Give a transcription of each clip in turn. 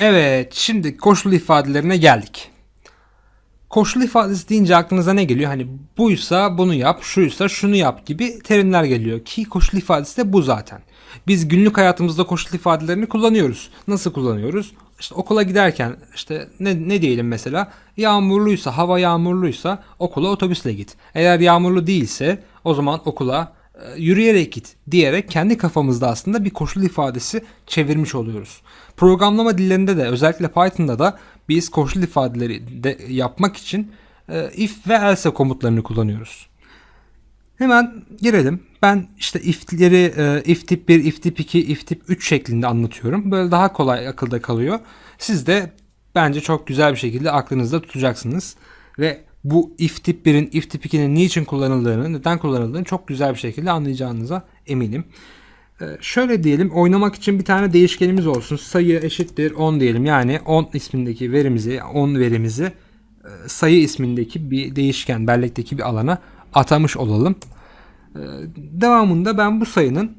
Evet, şimdi koşul ifadelerine geldik. Koşul ifadesi deyince aklınıza ne geliyor? Hani buysa bunu yap, şuysa şunu yap gibi terimler geliyor. Ki koşul ifadesi de bu zaten. Biz günlük hayatımızda koşul ifadelerini kullanıyoruz. Nasıl kullanıyoruz? İşte okula giderken işte ne, ne diyelim mesela yağmurluysa hava yağmurluysa okula otobüsle git. Eğer yağmurlu değilse o zaman okula yürüyerek git diyerek kendi kafamızda aslında bir koşul ifadesi çevirmiş oluyoruz. Programlama dillerinde de özellikle Python'da da biz koşul ifadeleri de yapmak için e, if ve else komutlarını kullanıyoruz. Hemen girelim. Ben işte if'leri e, if tip 1, if tip 2, if tip 3 şeklinde anlatıyorum. Böyle daha kolay akılda kalıyor. Siz de bence çok güzel bir şekilde aklınızda tutacaksınız. Ve bu if tip 1'in, if tip 2'nin niçin kullanıldığını, neden kullanıldığını çok güzel bir şekilde anlayacağınıza eminim. Ee, şöyle diyelim oynamak için bir tane değişkenimiz olsun. Sayı eşittir 10 diyelim. Yani 10 ismindeki verimizi, 10 verimizi e, sayı ismindeki bir değişken, bellekteki bir alana atamış olalım. Ee, devamında ben bu sayının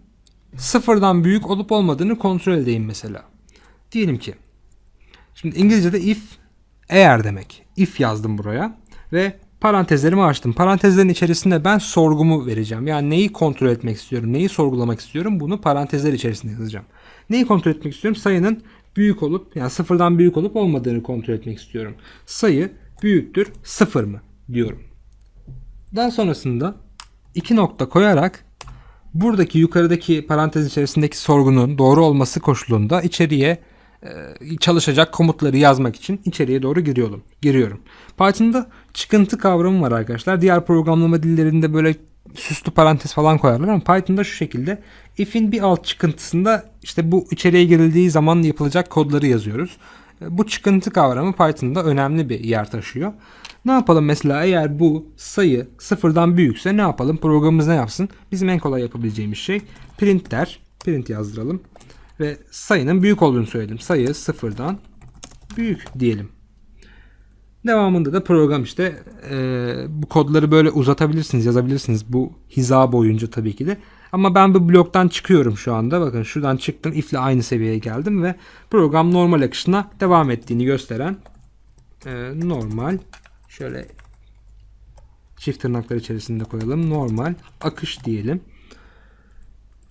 sıfırdan büyük olup olmadığını kontrol edeyim mesela. Diyelim ki şimdi İngilizce'de if eğer demek. If yazdım buraya ve parantezlerimi açtım. Parantezlerin içerisinde ben sorgumu vereceğim. Yani neyi kontrol etmek istiyorum, neyi sorgulamak istiyorum bunu parantezler içerisinde yazacağım. Neyi kontrol etmek istiyorum? Sayının büyük olup yani sıfırdan büyük olup olmadığını kontrol etmek istiyorum. Sayı büyüktür sıfır mı diyorum. Daha sonrasında iki nokta koyarak buradaki yukarıdaki parantez içerisindeki sorgunun doğru olması koşulunda içeriye e, çalışacak komutları yazmak için içeriye doğru giriyorum. Giriyorum. Python'da çıkıntı kavramı var arkadaşlar. Diğer programlama dillerinde böyle süslü parantez falan koyarlar ama Python'da şu şekilde if'in bir alt çıkıntısında işte bu içeriye girildiği zaman yapılacak kodları yazıyoruz. Bu çıkıntı kavramı Python'da önemli bir yer taşıyor. Ne yapalım mesela eğer bu sayı sıfırdan büyükse ne yapalım? Programımız ne yapsın? Bizim en kolay yapabileceğimiz şey print der. Print yazdıralım. Ve sayının büyük olduğunu söyledim. Sayı sıfırdan büyük diyelim. Devamında da program işte e, bu kodları böyle uzatabilirsiniz, yazabilirsiniz bu hiza boyunca tabii ki de. Ama ben bu bloktan çıkıyorum şu anda. Bakın şuradan çıktım. If ile aynı seviyeye geldim ve program normal akışına devam ettiğini gösteren e, normal şöyle çift tırnaklar içerisinde koyalım. Normal akış diyelim.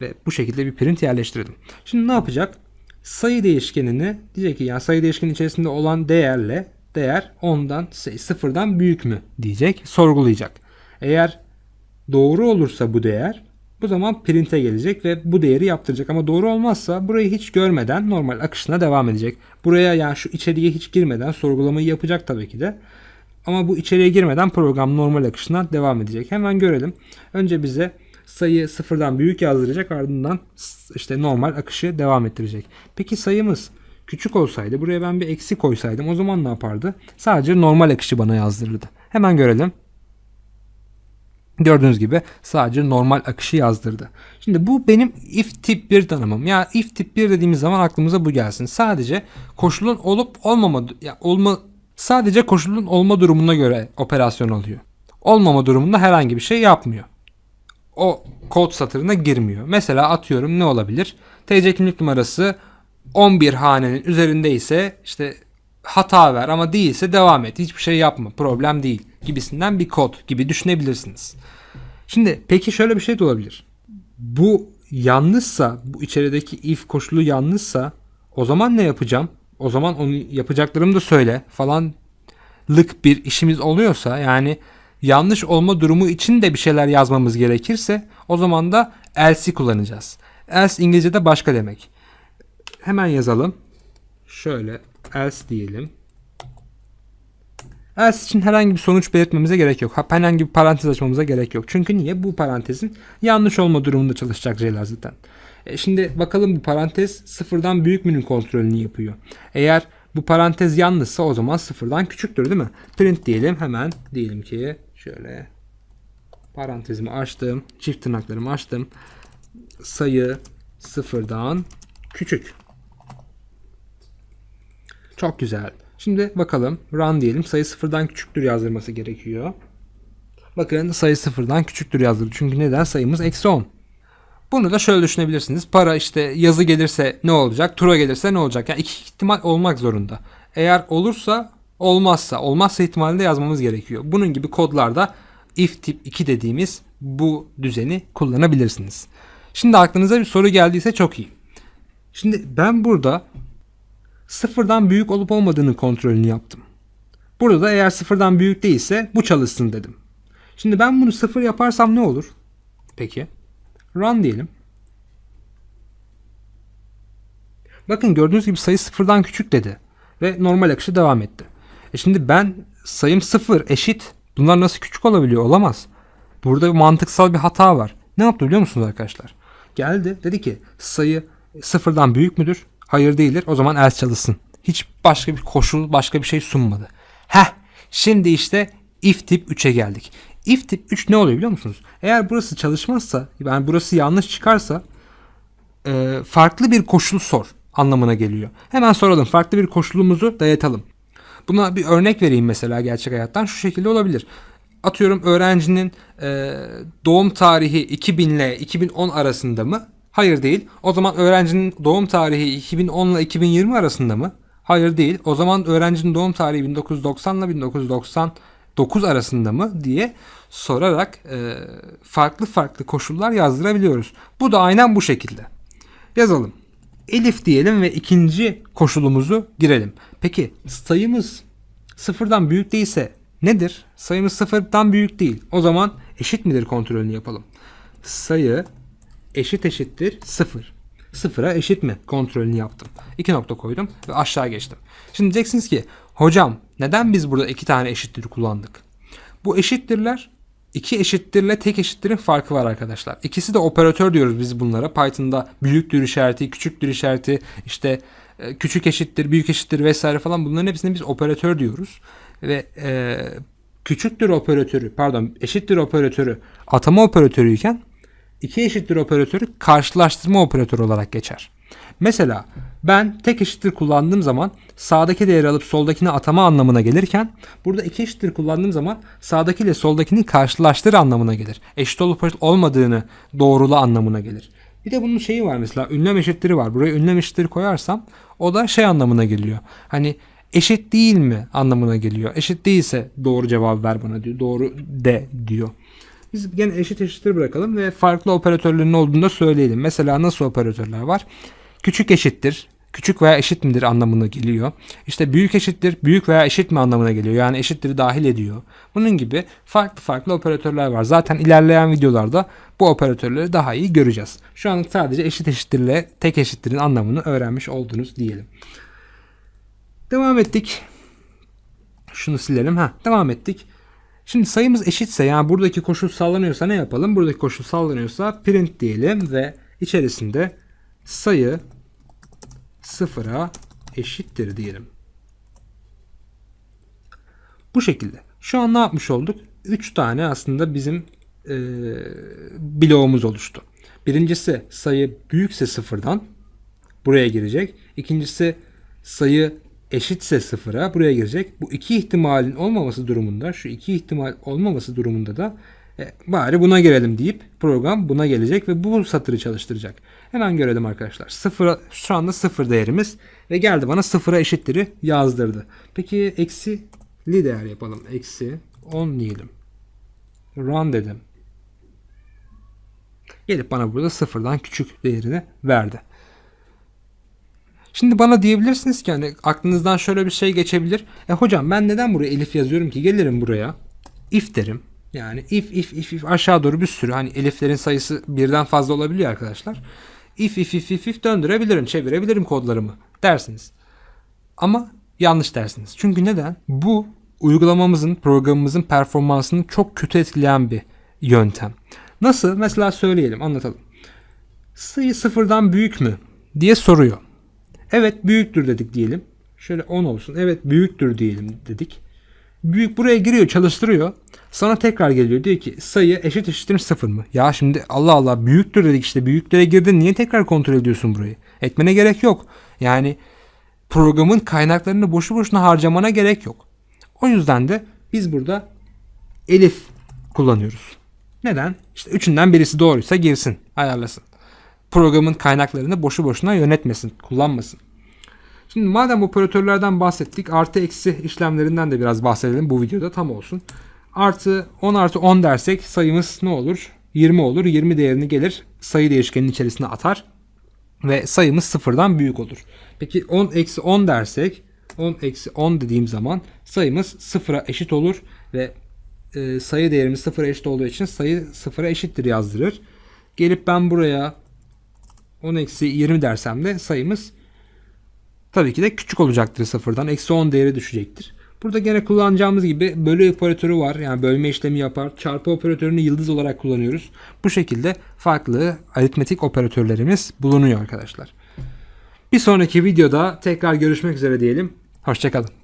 Ve bu şekilde bir print yerleştirdim. Şimdi ne yapacak? Sayı değişkenini diyecek ki yani sayı değişkenin içerisinde olan değerle değer ondan şey, sıfırdan büyük mü diyecek. Sorgulayacak. Eğer doğru olursa bu değer bu zaman print'e gelecek ve bu değeri yaptıracak. Ama doğru olmazsa burayı hiç görmeden normal akışına devam edecek. Buraya yani şu içeriye hiç girmeden sorgulamayı yapacak tabii ki de. Ama bu içeriye girmeden program normal akışına devam edecek. Hemen görelim. Önce bize sayı sıfırdan büyük yazdıracak ardından işte normal akışı devam ettirecek. Peki sayımız küçük olsaydı buraya ben bir eksi koysaydım o zaman ne yapardı? Sadece normal akışı bana yazdırırdı. Hemen görelim. Gördüğünüz gibi sadece normal akışı yazdırdı. Şimdi bu benim if tip 1 tanımım. Ya if tip 1 dediğimiz zaman aklımıza bu gelsin. Sadece koşulun olup olmama ya olma sadece koşulun olma durumuna göre operasyon alıyor. Olmama durumunda herhangi bir şey yapmıyor. O kod satırına girmiyor. Mesela atıyorum ne olabilir? TC kimlik numarası 11 hanenin üzerinde ise işte hata ver ama değilse devam et. Hiçbir şey yapma. Problem değil gibisinden bir kod gibi düşünebilirsiniz. Şimdi peki şöyle bir şey de olabilir. Bu yanlışsa, bu içerideki if koşulu yanlışsa o zaman ne yapacağım? O zaman onu yapacaklarımı da söyle falan lık bir işimiz oluyorsa yani yanlış olma durumu için de bir şeyler yazmamız gerekirse o zaman da else'i kullanacağız. Else İngilizce'de başka demek. Hemen yazalım. Şöyle else diyelim. Else için herhangi bir sonuç belirtmemize gerek yok. Herhangi bir parantez açmamıza gerek yok. Çünkü niye? Bu parantezin yanlış olma durumunda çalışacak şeyler zaten. E şimdi bakalım bu parantez sıfırdan büyük mü'nün kontrolünü yapıyor. Eğer bu parantez yanlışsa o zaman sıfırdan küçüktür değil mi? Print diyelim hemen diyelim ki şöyle parantezimi açtım. Çift tırnaklarımı açtım. Sayı sıfırdan küçük. Çok güzel. Şimdi bakalım run diyelim. Sayı sıfırdan küçüktür yazdırması gerekiyor. Bakın sayı sıfırdan küçüktür yazdırdı. Çünkü neden? Sayımız eksi 10. Bunu da şöyle düşünebilirsiniz. Para işte yazı gelirse ne olacak? Tura gelirse ne olacak? Yani iki ihtimal olmak zorunda. Eğer olursa olmazsa olmazsa ihtimalinde yazmamız gerekiyor. Bunun gibi kodlarda if tip 2 dediğimiz bu düzeni kullanabilirsiniz. Şimdi aklınıza bir soru geldiyse çok iyi. Şimdi ben burada sıfırdan büyük olup olmadığını kontrolünü yaptım. Burada da eğer sıfırdan büyük değilse bu çalışsın dedim. Şimdi ben bunu sıfır yaparsam ne olur? Peki. Run diyelim. Bakın gördüğünüz gibi sayı sıfırdan küçük dedi. Ve normal akışı devam etti. E şimdi ben sayım sıfır eşit. Bunlar nasıl küçük olabiliyor? Olamaz. Burada mantıksal bir hata var. Ne yaptı biliyor musunuz arkadaşlar? Geldi dedi ki sayı sıfırdan büyük müdür? Hayır değildir. O zaman else çalışsın. Hiç başka bir koşul, başka bir şey sunmadı. Heh, şimdi işte if tip 3'e geldik. If tip 3 ne oluyor biliyor musunuz? Eğer burası çalışmazsa, yani burası yanlış çıkarsa e, farklı bir koşul sor anlamına geliyor. Hemen soralım. Farklı bir koşulumuzu dayatalım. Buna bir örnek vereyim mesela gerçek hayattan. Şu şekilde olabilir. Atıyorum öğrencinin e, doğum tarihi 2000 ile 2010 arasında mı? Hayır değil. O zaman öğrencinin doğum tarihi 2010 ile 2020 arasında mı? Hayır değil. O zaman öğrencinin doğum tarihi 1990 ile 1999 arasında mı diye sorarak e, farklı farklı koşullar yazdırabiliyoruz. Bu da aynen bu şekilde. Yazalım. Elif diyelim ve ikinci koşulumuzu girelim. Peki sayımız sıfırdan büyük değilse nedir? Sayımız sıfırdan büyük değil. O zaman eşit midir kontrolünü yapalım. Sayı eşit eşittir sıfır. Sıfıra eşit mi kontrolünü yaptım. İki nokta koydum ve aşağı geçtim. Şimdi diyeceksiniz ki hocam neden biz burada iki tane eşittir kullandık? Bu eşittirler iki eşittirle tek eşittirin farkı var arkadaşlar. İkisi de operatör diyoruz biz bunlara. Python'da büyüktür işareti, küçüktür işareti, işte e, küçük eşittir, büyük eşittir vesaire falan bunların hepsine biz operatör diyoruz. Ve e, küçüktür operatörü, pardon eşittir operatörü atama operatörüyken iki eşittir operatörü karşılaştırma operatörü olarak geçer. Mesela ben tek eşittir kullandığım zaman sağdaki değeri alıp soldakine atama anlamına gelirken burada iki eşittir kullandığım zaman sağdaki ile soldakini karşılaştır anlamına gelir. Eşit olup olmadığını doğrula anlamına gelir. Bir de bunun şeyi var mesela ünlem eşitleri var. Buraya ünlem eşitleri koyarsam o da şey anlamına geliyor. Hani eşit değil mi anlamına geliyor. Eşit değilse doğru cevap ver bana diyor. Doğru de diyor. Biz gene eşit eşittir bırakalım ve farklı operatörlerin olduğunu da söyleyelim. Mesela nasıl operatörler var? Küçük eşittir, küçük veya eşit midir anlamına geliyor. İşte büyük eşittir, büyük veya eşit mi anlamına geliyor. Yani eşitleri dahil ediyor. Bunun gibi farklı farklı operatörler var. Zaten ilerleyen videolarda bu operatörleri daha iyi göreceğiz. Şu an sadece eşit eşittirle tek eşittirin anlamını öğrenmiş oldunuz diyelim. Devam ettik. Şunu silelim. Ha, devam ettik. Şimdi sayımız eşitse yani buradaki koşul sağlanıyorsa ne yapalım? Buradaki koşul sağlanıyorsa print diyelim ve içerisinde sayı sıfıra eşittir diyelim. Bu şekilde. Şu an ne yapmış olduk? 3 tane aslında bizim e, bloğumuz oluştu. Birincisi sayı büyükse sıfırdan buraya girecek. İkincisi sayı eşitse sıfıra buraya girecek. Bu iki ihtimalin olmaması durumunda şu iki ihtimal olmaması durumunda da e, bari buna girelim deyip program buna gelecek ve bu satırı çalıştıracak. Hemen görelim arkadaşlar. Sıfıra, şu anda sıfır değerimiz ve geldi bana sıfıra eşittir'i yazdırdı. Peki eksi li değer yapalım. Eksi 10 diyelim. Run dedim. Gelip bana burada sıfırdan küçük değerini verdi. Şimdi bana diyebilirsiniz ki hani aklınızdan şöyle bir şey geçebilir. E hocam ben neden buraya elif yazıyorum ki? Gelirim buraya. If derim. Yani if if if if aşağı doğru bir sürü hani eliflerin sayısı birden fazla olabiliyor arkadaşlar. If if if if if döndürebilirim, çevirebilirim kodlarımı dersiniz. Ama yanlış dersiniz. Çünkü neden? Bu uygulamamızın, programımızın performansını çok kötü etkileyen bir yöntem. Nasıl? Mesela söyleyelim, anlatalım. Sayı sıfırdan büyük mü diye soruyor. Evet büyüktür dedik diyelim. Şöyle 10 olsun. Evet büyüktür diyelim dedik. Büyük buraya giriyor çalıştırıyor. Sana tekrar geliyor diyor ki sayı eşit eşittir sıfır mı? Ya şimdi Allah Allah büyüktür dedik işte büyüklere girdin niye tekrar kontrol ediyorsun burayı? Etmene gerek yok. Yani programın kaynaklarını boşu boşuna harcamana gerek yok. O yüzden de biz burada elif kullanıyoruz. Neden? İşte üçünden birisi doğruysa girsin, ayarlasın. Programın kaynaklarını boşu boşuna yönetmesin, kullanmasın. Şimdi madem operatörlerden bahsettik artı eksi işlemlerinden de biraz bahsedelim bu videoda tam olsun. Artı 10 artı 10 dersek sayımız ne olur? 20 olur. 20 değerini gelir sayı değişkeninin içerisine atar ve sayımız sıfırdan büyük olur. Peki 10 eksi 10 dersek 10 eksi 10 dediğim zaman sayımız sıfıra eşit olur ve e, sayı değerimiz sıfıra eşit olduğu için sayı sıfıra eşittir yazdırır. Gelip ben buraya 10 eksi 20 dersem de sayımız tabii ki de küçük olacaktır sıfırdan. Eksi 10 değeri düşecektir. Burada gene kullanacağımız gibi bölü operatörü var. Yani bölme işlemi yapar. Çarpı operatörünü yıldız olarak kullanıyoruz. Bu şekilde farklı aritmetik operatörlerimiz bulunuyor arkadaşlar. Bir sonraki videoda tekrar görüşmek üzere diyelim. Hoşçakalın.